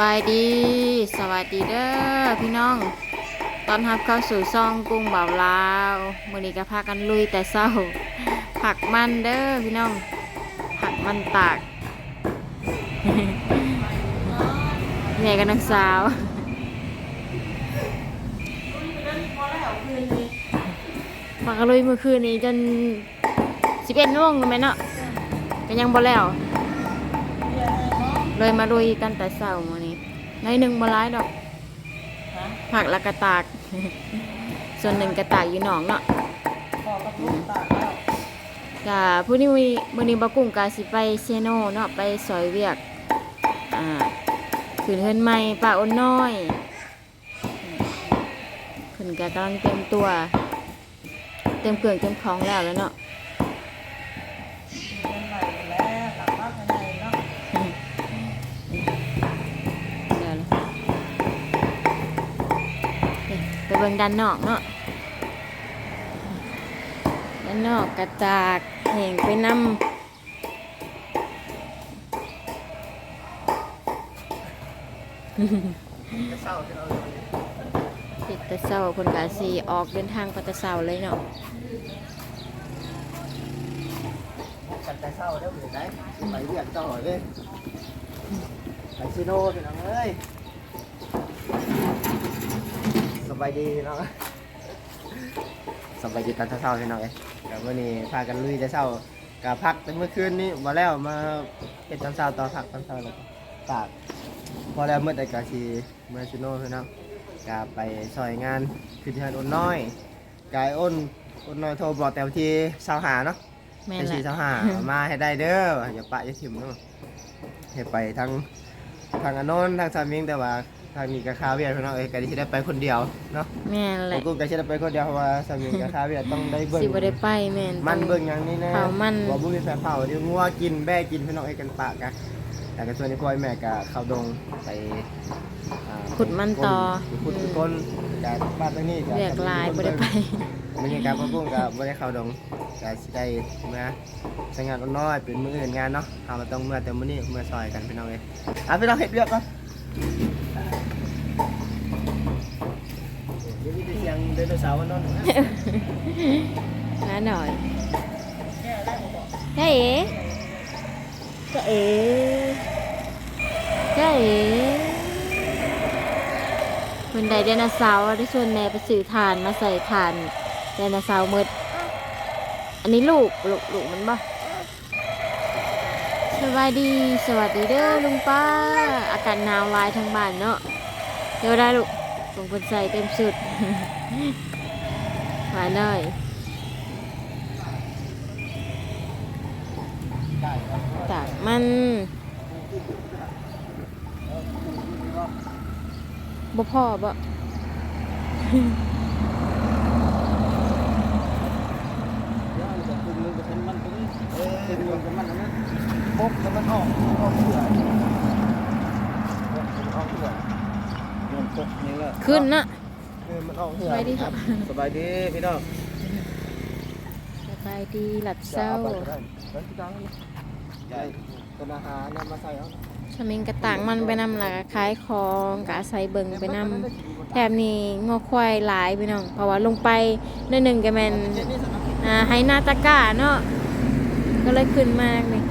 บายดี สวัสดีเด้อพี่น้องตอนรับเข้าสู่ซ่องกุ้งเบาลาวมือนี้ก็พากันลุยแต่เช้า ผักมันเด้อพี่น้อง ผักมันตากแม่กับนางสาวมากระลุยเมื่อคืนนี้จนสิบเอ็ดโมงเลยไหมเนาะก็ยังบ่แล้วเลยมาลุยกันแต่เช้ามือนี้ ในอยหนึ่งบ่ร้ายดอกผักและกระตาก ส่วนหนึ่งกระตากอยู่หนองเนาะกะผู้นี้มีมื้อนี้บ่กุ้งกะสิไปเซโนเนาะไปซอยเวียกอ่าขึ้นเฮือนใหม่ป้าอ้นน้อยขึ้นกะกำลังเตรียมตัว เตรียมเครื่องเตรียมของแล้วแล้วเนาะ เบิ่งด้านนอกเนาะด้านนอกกระตากแห่งไปนำติดแตะเศร้าคนกาสีออกเดินทางไปแตะเศร้าเลยเนาะกันแต่เศร้าแล้วอยู่ไหนไปเรียกเจ้าหน่อยเลยไปซิโน่พี่น้องเอ้ยส บายดีเนาะสบายดีตอนเช้าๆพี่น้องเอ้ยแต่วันนี้พากันลุยแต่เช้ากะพักแต่เมื่อคืนนี้มาแล้วมาเป็นตอนเช้าต่อพักตอนเช้าแล้วก็ฝากพอแล้วเมื่อใดกาชีเมื่อซิโน่พี่น้องกะไปซอยงานคือที่งานอ้นน้อยกายอ้นอ้นน้อยโทรบอกแต่วันที่เช้าหาเนาะแม่เป็นนแหสีละสหามาให้ได้เด้ออย่าปะอย่าถิ่มเนาะให้ไปทางทางอนนนท์ทางสามิงแต่ว่า ทางนี้กับคาเวียดพี่น้องเอ้ยก็ได้สิได้ไปคนเดียวเนาะแม่นแหผละมกูก็สิได้ไปคนเดียวเพราะว่าสามิงกับคาเวียดต้องได้เบิ่ง สิบ่ได้ไปแม่นมันต้องเบิ่งอย่างนี้แน่เผามันว่าบ่มีแฟเผาเดี๋ยวงัวกินแบ่กินพี่น้องเอ้ยกันปะกะแต่ก็ส่วนนี้พ่อแม่ก็เข้าดงไปอ่าขุดมันต่อขุดขุดก้นกับบ้านตรงนี้เรียกหลายบ่ได้ไปไม่ใช่การพ่อกุ้งกับบ่ได้เข้าดงก็สิได้มาใช้งานอ้นน้อยเป็นมืออื่นงานเนาะเฮาก็ต้องเมื่อแต่มื้อนี้เมื่อซอยกันพี่น้องเอ้ยอะพี่น้องเฮ็ดเรียกก่อนเดี๋ยวมีแต่เสียงไดโนเสาร์มันนอนน้าหน่อยเฮ้ยจะเอ๋จะเอ๋คนใดไดโนเสาร์ได้ชวนแม่ไปสื่อทานมาใส่ทานไดโนเสาร์หมืดอันนี้ลูกลูกลูกมันบ่สวัสดีสวัสดีเด้อลุงป้า อากาศหนาวหลายทั้งบ้านเนาะเดี๋ยวได้ลูก ส่งคนใส่เต็มสุดมาหน่อยตากมันบ่พ่อบ่เป็นเมืองกันมันนะปุ๊บแล้วมันออกออกเสือมัน ตกนี่แหละขึ้นนะเออมันออกเสือสบายดีครับสบายดีพี่น้องสบายดีหลับเศร้าใหญ่เป็นอาหารนำมาใส่เอาชมิงกระต่างมันไปนำหลักขายของกะอาศัยเบิงไปนำแถบนี้งอควายหลายไปน้องเพราะว่าลงไปในหนึ่งก็แมนอ่าไฮนาตะกร้าเนาะก็เลยขึ้นมากเลย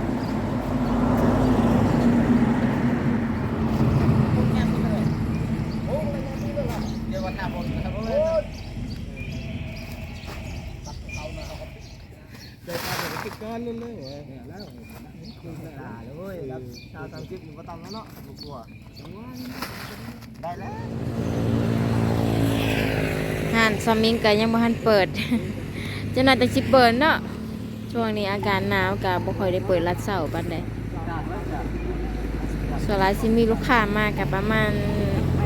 เดี๋ยววันหน้าบนนะครับเดี๋ยวพา ไปติดก้อนนู่นเลยแล้วตาเลยเว้ยรับชาวทางจิ๊บอยู่ก็ต้องแล้วเนาะไม่กลัวได้แล้วห่านซอมมิงก็ยังบ่ทันเปิดจะน่าจะสิเปิดเนาะช่วงนี้อากาศหนาวก็บ่ค่อยได้เปิดรัดเสาร์ปานใดส่วนหลายสิมีลูกค้ามากับประมาณ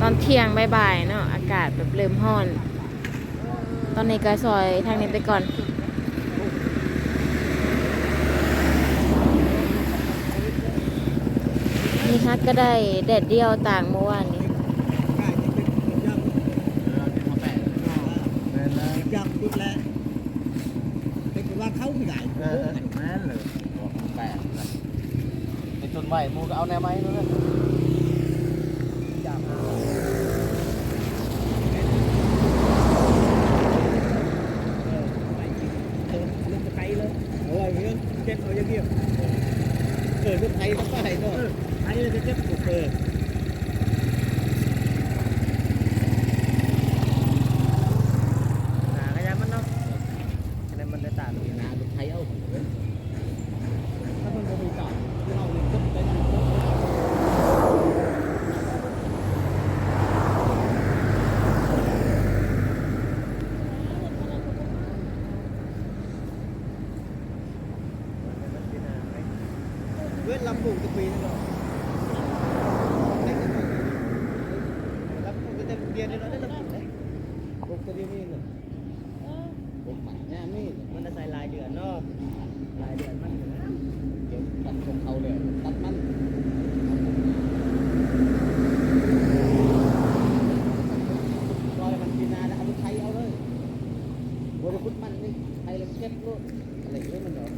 ตอนเที่ยงบ่ายๆเนาะอากาศแบบเริ่มร้อน ตอนนี้ก็ซอยทางนี้ไปก่อน นี่ฮักก็ได้แดดเดียวต่างเมื่อวานนี้จับจุดแล้วเป็นว่าเขาไม่ได้เออแม่นเลยแปลกเป็นต้นไม้มูก็เอาแนวไม้นั่นแหละ เปิดรถไทยทั้งไปก็ไทยจะเก็บเปิด บุกจะได้มีเนาะบุกหมันเนี่ยมีมันจะใส่ลายเดือนเนาะลายเดือนมันเดี๋ยวตัดของเขาเลยตัดมันรอยมันปีนาแล้วเอาไปไทยเอาเลยบริพุทมันนี่ไทยเลยเก็บลูกอะไรเงี้ยมันเนาะ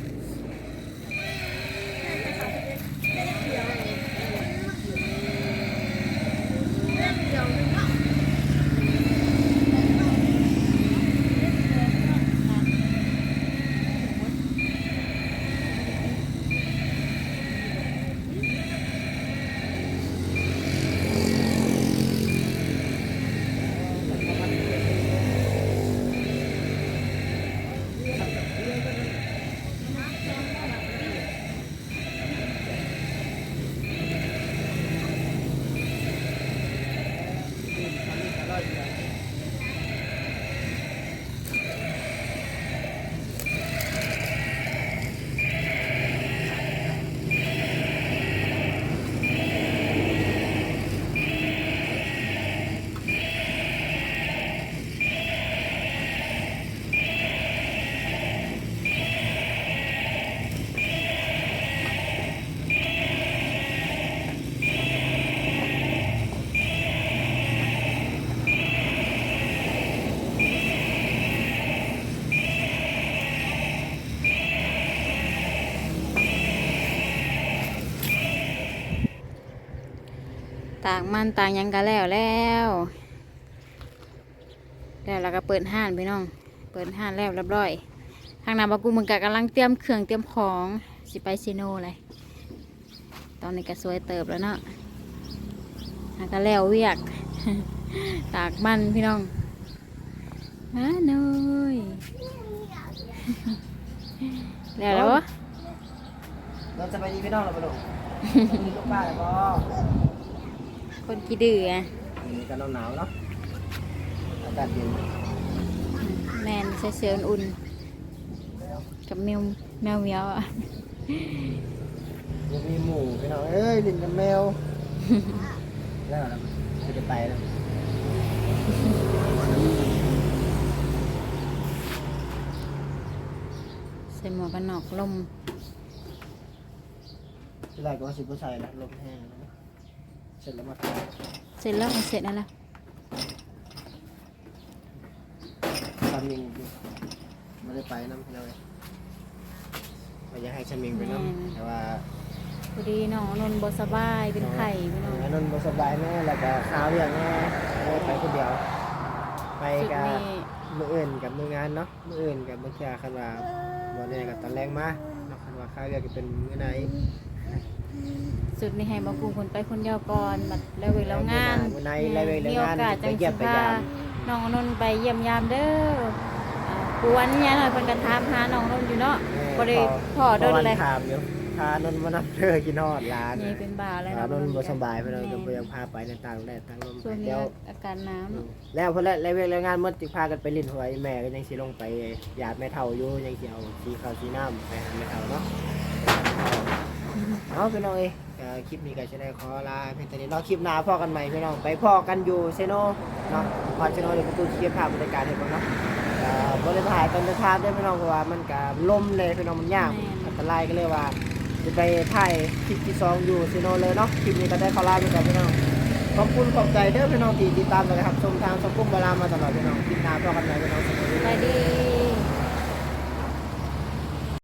ต่างมันต่างหยังกันแล้วแล้วแล้วเราก็เปิดห้านพี่น้อง เปิดห้านแล้วเรียบร้อย ทางนาบากูมึงกะกำลังเตรียมเครื่องเตรียมของสิไปซีโนเลยตอนนี้ก็สวยเติบแล้วเนาะหาก็แล้วเวียก ตากมันพี่น้องมาหน่อยแล้วแล้ววะเราจะไปดีพี่น้องเราไปลงมีลูกป้าแล้วก็ คนกี่ดื้ออะมีกันหนาวๆเนาะอากาศเย็นแมนใส่เสื้ออุ่นๆกับแมวแมวเหมียวอะยังมีหมูพี่น้องเอ้ยลินกับแมวแล้วเราจะไปแล้วใส่หมวกกันน็อกลมที่แรกก็ว่าสิบผู้ชายแล้วลมแห้งแล้วนะ เสร็จแล้วมาทเสร็จแล้วมันเสร็จแล้วล่ะำทำมิงอยู่ไม่ได้ไปน้ำพี่น้องเลยไม่อยากให้ชามิงไปน้ำแต่ว่าพอดีน้องนนท์บสบายเป็นไข่พี่น้องอันนั้นบ่สบายแน่แล้วก็ข้าวอย่างแน่เลยไปคนเดียว ไปสุดกับนี้มืออื่นกับมืองานเนาะมืออื่นกับมือเที่ยคันว่าบ่แน่กับตอนแรงมาเนาะคันว่าข้าวเรียกเป็นมื้อไหน สุดนี้ให้บอกกูคนไปคนเดียวก่อนบัดแล้วเวลางานมื้อไหนแล้วเวลางานมีโอกาสจังไปเยี่สิยมไปพายามน้องนนท์ไปเยี่ยมยามเด้ออ่ากวนเนี่ยหน่อยเพิ่นก็ถามหาน้องนนท์อยู่เนาะบ่ได้พ่อโดนพเลยถามอยู่พานนท์มานับเธอกินฮอดร้านนี่เป็นบ่าวแล้วพานนท์บ่สบายไปเพิ่นก็บ่ยังพาไปในต่างแดนต่างลมช่วงนี้เดี๋ยวอาการหน้ำเนาะแล้วเพิ่นแล้วแล้วเวลางานหมดสิพากันไปลิ้นหวยแม่ก็ยังสิลงไปหยาดแม่เฒ่าอยู่ยังสิเอาสีข้าวสีน้ำไปหาแม่เฒ่าเนาะ เอาพี่น้องเอ้ยก็คลิปนี้ก็จะได้ขอลาเพียงแต่นี้เนาะคลิปหน้าพ่อกันใหม่พี่น้องไปพ่อกันอยู่เซโนเนาะพอเซโนเดี๋ยวประตูเชียร์ภาพบรรยากาศให้ฟังเนาะก็บริถ่ายตอนจะทานได้พี่น้องเพราะว่ามันก็ลมเลยพี่น้องมันยากอันตรายก็เลยว่าจะไปถ่ายคลิปที่สองอยู่เซโนเลยเนาะคลิปนี้ก็ได้ขอลาไปก่อนพี่น้องขอบคุณขอบใจเด้อพี่น้องที่ติดตามนะครับชมทางสกุมบารามาตลอดพี่น้องคลิปหน้าพ่อกันใหม่พี่น้องสวัสดีไปดี